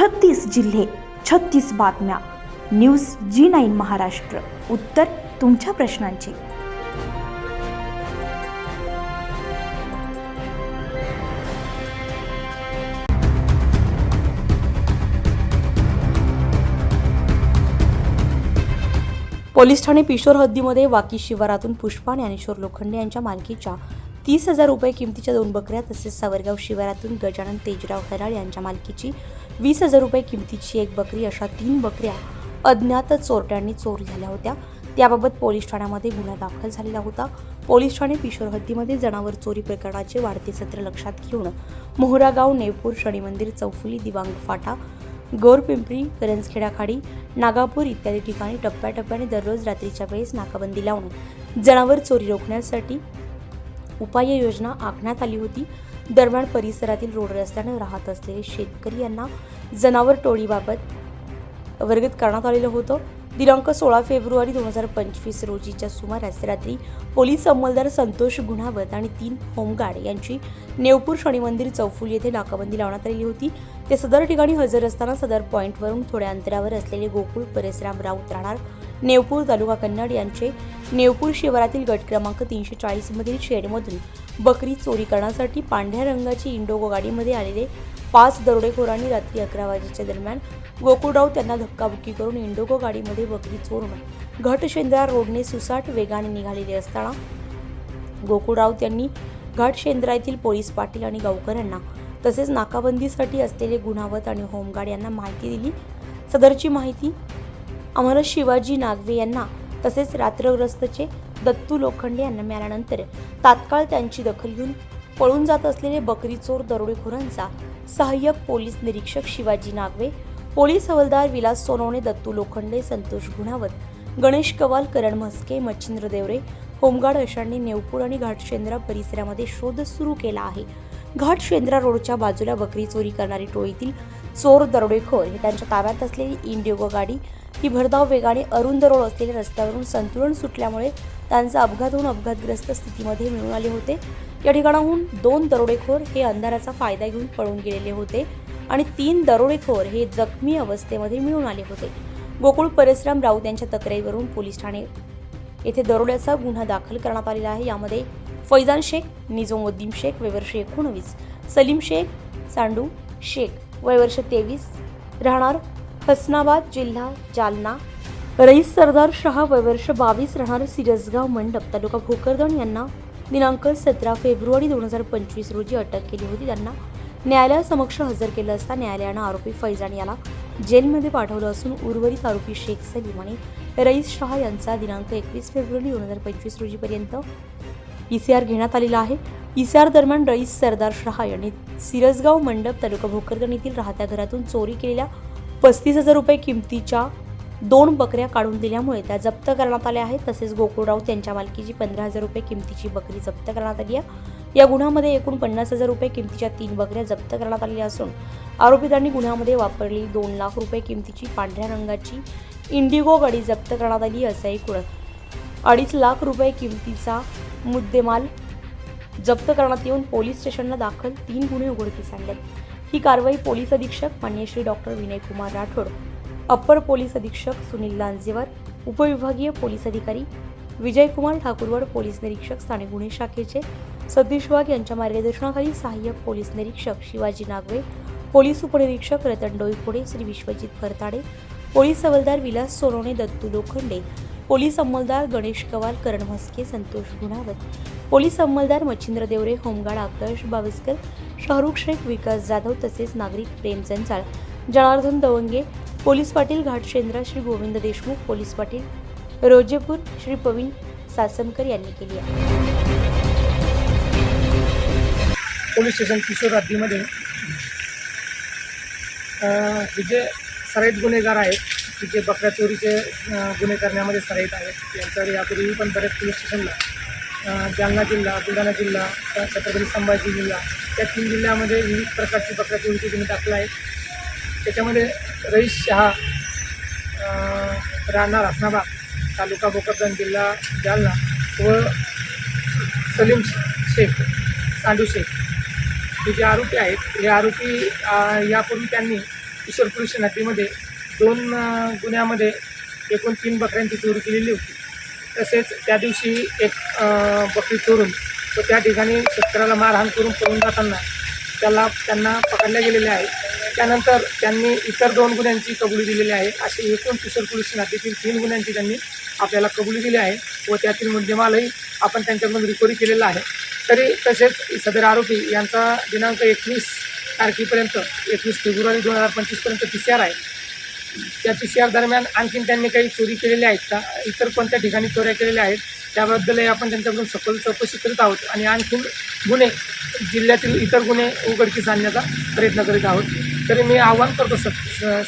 छत्तीस जिल्हे छत्तीस बातम्या. News G nine Maharashtra. उत्तर तुमच्या प्रश्नांची. पोलीस ठाणे पिशोर हद्दीमध्ये वाकी शिवारातून पुष्पा ज्ञानेश्वर लोखंडे यांच्या मालकीच्या तीस हजार रुपये किमतीच्या दोन बकऱ्या तसेच सावरगाव शिवारातून गजानन तेजराव हराळ यांच्या मालकीची वीस हजार रुपये किमतीची एक बकरी अशा तीन बकऱ्या अज्ञात चोरट्यांनी चोरी झाल्या होत्या. त्याबाबत पोलीस ठाण्यामध्ये गुन्हा दाखल झालेला होता. पोलीस ठाणे पिशोर हद्दीमध्ये जनावर चोरी प्रकरणाचे वाढते सत्र लक्षात घेऊन मोहरागाव नेपूर शनी मंदिर चौफुली दिवांग फाटा गोरपिंपरी करंजखेडा खाडी नागापूर इत्यादी ठिकाणी टप्प्याटप्प्याने दररोज रात्रीच्या वेळेस नाकाबंदी लावून जनावर चोरी रोखण्यासाठी उपाययोजना आखण्यात आली होती. दरम्यान परिसरातील रोड रस्त्यानं राहत असलेले शेतकरी यांना जनावर टोळीबाबत वर्गत करण्यात आलेलं होतं. दिनांक सोळा फेब्रुवारी दोन हजार पंचवीस रोजीच्या सुमारास रात्री पोलीस अंमलदार संतोष गुणावत आणि तीन होमगार्ड यांची नेवपूर शनी मंदिर चौफुली येथे नाकाबंदी लावण्यात आलेली होती. ते सदर ठिकाणी हजर असताना सदर पॉईंटवरून थोड्या अंतरावर असलेले गोकुळ परिसराम राऊत राहणार नेवपूर तालुका कन्नड यांचे नेवपूर शिवारातील गट क्रमांक तीनशे चाळीसमधील शेडमधून बकरी चोरी करण्यासाठी पांढऱ्या रंगाची इंडोगो गाडीमध्ये आलेले पाच दरोडेखोरांनी रात्री अकरा वाजेच्या दरम्यान गोकुळराव त्यांना धक्काबुक्की करून इंडोगो गाडीमध्ये बकरी चोरून घटशेंद्रा रोडने सुसाट वेगाने निघालेले असताना गोकुळराव त्यांनी घाटशेंद्रा येथील पोलीस पाटील आणि गावकऱ्यांना तसेच नाकाबंदीसाठी असलेले गुणावत आणि होमगार्ड यांना माहिती दिली. सदरची माहिती आम्हाला शिवाजी नागवे यांना तसेच रात्रग्रस्तचे दत्तू लोखंडे यांना मिळाल्यानंतर तात्काळ त्यांची दखल घेऊन पळून जात असलेले बकरी चोर दरोडेखोरांचा सहाय्यक पोलीस निरीक्षक शिवाजी नागवे पोलीस हवालदार विलास सोनवणे दत्तू लोखंडे संतोष गुणावत गणेश कवाल करण म्हस्के मच्छिंद्र देवरे होमगार्ड अशांनी नेवपूर आणि घाटशेंद्रा परिसरामध्ये शोध सुरू केला आहे. घाटशेंद्रा रोडच्या बाजूला बकरी चोरी करणारी टोळीतील चोर दरोडेखोर हे त्यांच्या ताब्यात असलेली इंडिगो गाडी ही भरधाव वेगाने अरुंद रोड असलेल्या रस्त्यावरून संतुलन सुटल्यामुळे त्यांचा अपघात होऊन अपघातग्रस्त स्थितीमध्ये मिळून आले होते. या ठिकाणाहून दोन दरोडेखोर हे अंधाराचा फायदा घेऊन पळून गेलेले होते आणि तीन दरोडेखोर हे जखमी अवस्थेमध्ये मिळून आले होते. गोकुळ परसराम राऊत यांच्या तक्रारीवरून पोलीस ठाणे येथे दरोड्याचा गुन्हा दाखल करण्यात आलेला आहे. यामध्ये फैजान शेख निजोमुद्दीन शेख वेवर शेख एकोणवीस सलीम शेख सांडू शेख वयवर्ष तेवीस. राहणार हसनाबाद जिल्हा जालना. रईस सरदार शहा वयवर्ष बावीस राहणार सिरसगाव मंडप. तालुका भोकरदण यांना दिनांक सतरा फेब्रुवारी दोन हजार पंचवीस रोजी अटक केली होती. त्यांना न्यायालयासमक्ष हजर केलं असता न्यायालयानं आरोपी फैजान याला जेलमध्ये पाठवलं असून उर्वरित आरोपी शेख सलीम आणि रईस शहा यांचा दिनांक एकवीस फेब्रुवारी दोन हजार पंचवीस रोजीपर्यंत ई सी आर घेण्यात आलेला आहे. ई सी आर दरम्यान रईस सरदार शहा यांनी सिरसगाव मंडप तालुका भोकरदन येथील राहत्या घरातून चोरी केलेल्या पस्तीस हजार रुपये किमतीच्या दोन बकऱ्या काढून दिल्यामुळे त्या जप्त करण्यात आल्या आहेत. तसेच गोकुळ राऊत यांच्या मालकीची पंधरा हजार रुपये किमतीची बकरी जप्त करण्यात आली आहे. या गुन्ह्यामध्ये एकूण पन्नास हजार रुपये किमतीच्या तीन बकऱ्या जप्त करण्यात आलेल्या असून आरोपितांनी गुन्ह्यामध्ये वापरली दोन लाख रुपये किमतीची पांढऱ्या रंगाची इंडिगो गाडी जप्त करण्यात आली असं एकूण अडीच लाख रुपये किमतीचा मुद्देमाल जप्त करण्यात येऊन पोलीस स्टेशनला दाखल तीन गुन्हे उघडकीस आणले. ही कारवाई पोलीस अधीक्षक मान्य Shri doctor Vinaykumar Rathod upper police अधीक्षक सुनील लांजेवर उपविभागीय पोलीस अधिकारी विजयकुमार ठाकूरवड पोलीस निरीक्षक स्थानिक गुन्हे शाखेचे सतीश वाघ यांच्या मार्गदर्शनाखाली सहाय्यक पोलीस निरीक्षक शिवाजी नागवे पोलीस उपनिरीक्षक रतन डोईफोडे श्री विश्वजित फरताडे पोलीस हवालदार विलास सोनवणे दत्तू लोखंडे पोलीस अंमलदार गणेश कवाल करण म्हस्के संतोष गुणावत पोलीस अंमलदार मच्छिंद्र देवरे होमगार्ड आकाश बाविस्कर शाहरुख शेख विकास जाधव तसेच नागरिक प्रेम जंजाळ जनार्दन दवंगे पोलीस पाटील घाटशेंद्रा श्री गोविंद देशमुख पोलीस पाटील रोजेपूर श्री पवीन सासमकर यांनी केली आहे. पोलीस स्टेशन किशोर हद्दीमध्ये हे जे सराईत गुन्हेगार आहेत की जे बकऱ्या चोरीचे गुन्हे करण्यामध्ये सराईत आहेत यांच्यावर यापूर्वी पण बरेच पोलीस स्टेशनला जालना जिल्हा बुलढाणा जिल्हा छत्रपती संभाजी जिल्हा या तीन जिल्ह्यामध्ये विविध प्रकारची बकऱ्या चोरीचे गुन्हे दाखल आहेत. त्याच्यामध्ये रईस शहा राणा राहणार तालुका भोकरदन जिल्हा जालना व सलीम शेख सांडू शेख. हे जे आरोपी आहेत हे आरोपी यापूर्वी त्यांनी किशोर पोलीस नदीमध्ये दोन गुन्ह्यामध्ये एकूण तीन बकऱ्यांची चोरी केलेली होती. तसेच त्या दिवशी एक बकरी चोरून तो त्या ठिकाणी शेतकऱ्याला मारहाण करून पळून जाताना त्याला त्यांना पकडले गेलेले आहे त्यानंतर त्यांनी इतर दोन गुन्ह्यांची कबुली दिलेली आहे. असे एकूण किशोर पोलीस हद्दीतील तीन गुन्ह्यांची त्यांनी आपल्याला कबुली दिली आहे व त्यातील मुद्देमालही आपण त्यांच्याकडून रिकव्हरी केलेला आहे. तरी तसेच सदर आरोपी यांचा दिनांक एकवीस तारखेपर्यंत एकवीस फेब्रुवारी दोन हजार पंचवीसपर्यंत पी सी आर आहे. त्या पी सी आर दरम्यान आणखीन त्यांनी काही चोरी केलेल्या आहेत का? इतर कोणत्या ठिकाणी चोऱ्या केलेल्या आहेत? त्याबद्दलही आपण त्यांच्याकडून सखोल चौकशी करीत आहोत आणि आणखीन गुन्हे जिल्ह्यातील इतर गुन्हे उघडकीस आणण्याचा प्रयत्न करीत आहोत. तरी मी आवाहन करतो स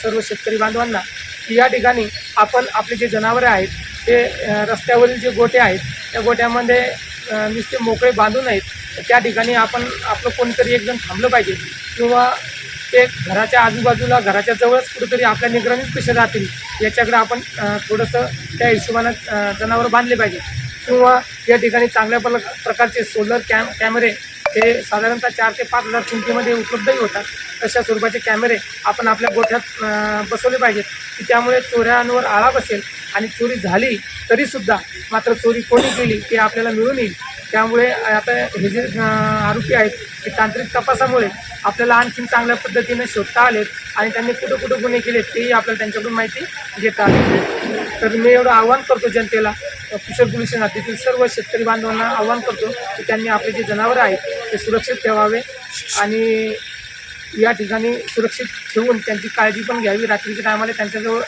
सर्व शेतकरी बांधवांना की या ठिकाणी आपण आपले जे जनावरे आहेत ते रस्त्यावरील जे गोटे आहेत त्या गोट्यामध्ये नुसते मोकळे बांधू नयेत त्या ठिकाणी आपण आपलं कोणीतरी एकजण थांबलं पाहिजे किंवा ते घराच्या आजूबाजूला घराच्या जवळच कुठेतरी आपल्या निगराणीत कसे राहतील याच्याकडे आपण थोडंसं त्या हिशोबानं जनावर जनावरं बांधले पाहिजे. किंवा या ठिकाणी चांगल्या प्र प्रकारचे सोलर कॅम कॅमेरे हे साधारणतः चार ते पाच हजार किमतीमध्ये उपलब्धही होतात. तशा स्वरूपाचे कॅमेरे आपण आपल्या गोठ्यात बसवले पाहिजेत. की त्यामुळे चोऱ्यांवर आळा बसेल आणि चोरी झाली तरीसुद्धा मात्र चोरी कोणी केली ते आपल्याला मिळून येईल. त्यामुळे आता हे जे आरोपी आहेत ते तांत्रिक तपासामुळे आपल्याला आणखीन चांगल्या पद्धतीने शोधता आलेत आणि त्यांनी कुठं कुठं गुन्हे केलेत तेही आपल्याला त्यांच्याकडून माहिती घेता आली तर मी एवढं आव्हान करतो जनतेला कुशल पोलीस हद्दीतील सर्व शेतकरी बांधवांना आव्हान करतो की त्यांनी आपले जे जनावरं आहेत ते सुरक्षित ठेवावे आणि या ठिकाणी सुरक्षित ठेवून त्यांची काळजी पण घ्यावी. रात्रीच्या टायमाला त्यांच्याजवळ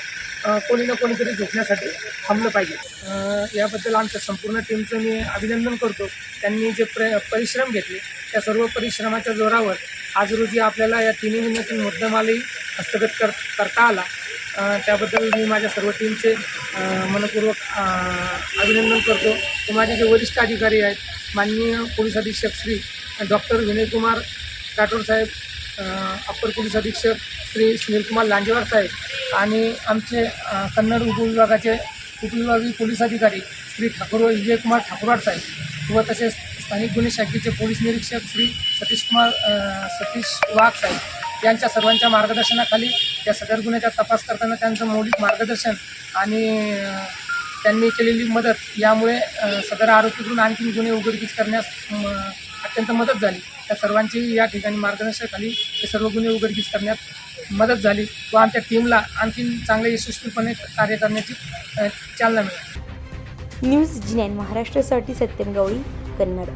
कोणी ना कोणीतरी झोपण्यासाठी थांबलं पाहिजे. याबद्दल आमच्या संपूर्ण टीमचं मी अभिनंदन करतो. त्यांनी जे प्र परिश्रम घेतले त्या सर्व परिश्रमाच्या जोरावर आज रोजी आपल्याला या तिन्ही गुन्ह्यातील मुद्देमालही हस्तगत कर करता आला. त्याबद्दल मी माझ्या सर्व टीमचे मनपूर्वक अभिनंदन करतो. माझे जे वरिष्ठ अधिकारी आहेत माननीय पोलीस अधीक्षक श्री डॉक्टर विनयकुमार राठोड साहेब अप्पर पोलीस अधीक्षक श्री सुनीलकुमार लांजेवार साहेब आणि आमचे कन्नड उपविभागाचे उपविभागीय पोलीस अधिकारी श्री ठाकूर विजयकुमार ठाकूरवाड साहेब व तसेच स्थानिक गुन्हे शाखेचे पोलीस निरीक्षक श्री सतीशकुमार सतीश वाघ साहेब यांच्या सर्वांच्या मार्गदर्शनाखाली या सदर गुन्ह्याचा तपास करताना त्यांचं मौलिक मार्गदर्शन आणि त्यांनी केलेली मदत यामुळे सदर आरोपीकडून आणखी गुन्हे उघडकीस करण्यास म, अत्यंत मदत झाली. त्या सर्वांची या ठिकाणी मार्गदर्शनाखाली हे सर्व गुन्हे उघडकीस करण्यात मदत झाली व आमच्या टीमला आणखीन चांगले यशस्वीपणे कार्य करण्याची चालना मिळाली. न्यूज जी नाईन महाराष्ट्रासाठी सत्यम गवळी कन्नड.